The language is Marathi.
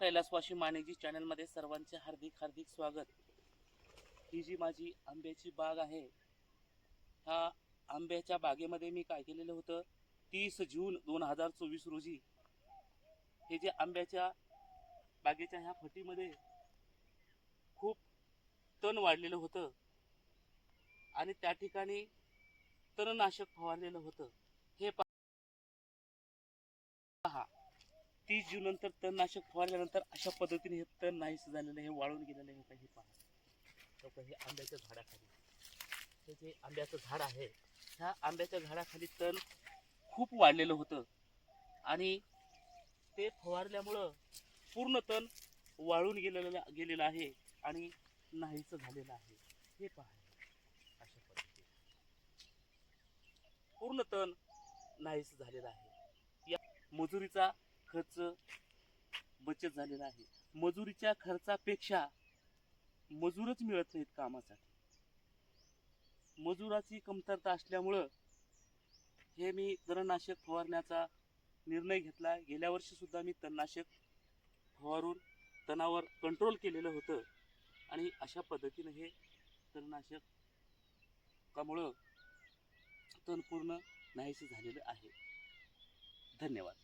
कैलासवाशी मानेजी चॅनलमध्ये सर्वांचे हार्दिक हार्दिक स्वागत. ही जी माझी आंब्याची बाग आहे ह्या आंब्याच्या बागेमध्ये मी काय केलेलं होतं तीस जून दोन हजार चोवीस रोजी हे जे आंब्याच्या बागेच्या ह्या फटीमध्ये खूप तण वाढलेलं होतं आणि त्या ठिकाणी तणनाशक फवारलेलं होतं. हे पहा. तीस जून नंतर तणनाशक फवारल्यानंतर अशा पद्धतीने हे तण नाहीस झालेलं हे वाळून गेलेलं आहे. हे पहा लोक पहा, हे आंब्याच्या झाडाखाली. हे जे आंब्याचं झाड आहे ह्या आंब्याच्या झाडाखाली तण खूप वाढलेलं होतं. आणि ते फवारल्यामुळं पूर्ण तण वाळून गेलेलं गेलेलं आहे आणि नाहीचं झालेलं आहे. हे पहा. अशा पद्धतीने. पूर्ण तण नाहीस झालेलं आहे. या मजुरीचा खर्च बचत झालेला आहे. मजुरीच्या खर्चापेक्षा मजूरच मिळत नाहीत कामासाठी. मजुराची कमतरता असल्यामुळं हे मी तणनाशक फवारण्याचा निर्णय घेतला. गेल्या वर्षीसुद्धा मी तणनाशक फवारून तणावर कंट्रोल केलेलं होतं. आणि अशा पद्धतीनं हे तणनाशकामुळं तण पूर्ण नाहीसे झालेलं आहे. धन्यवाद.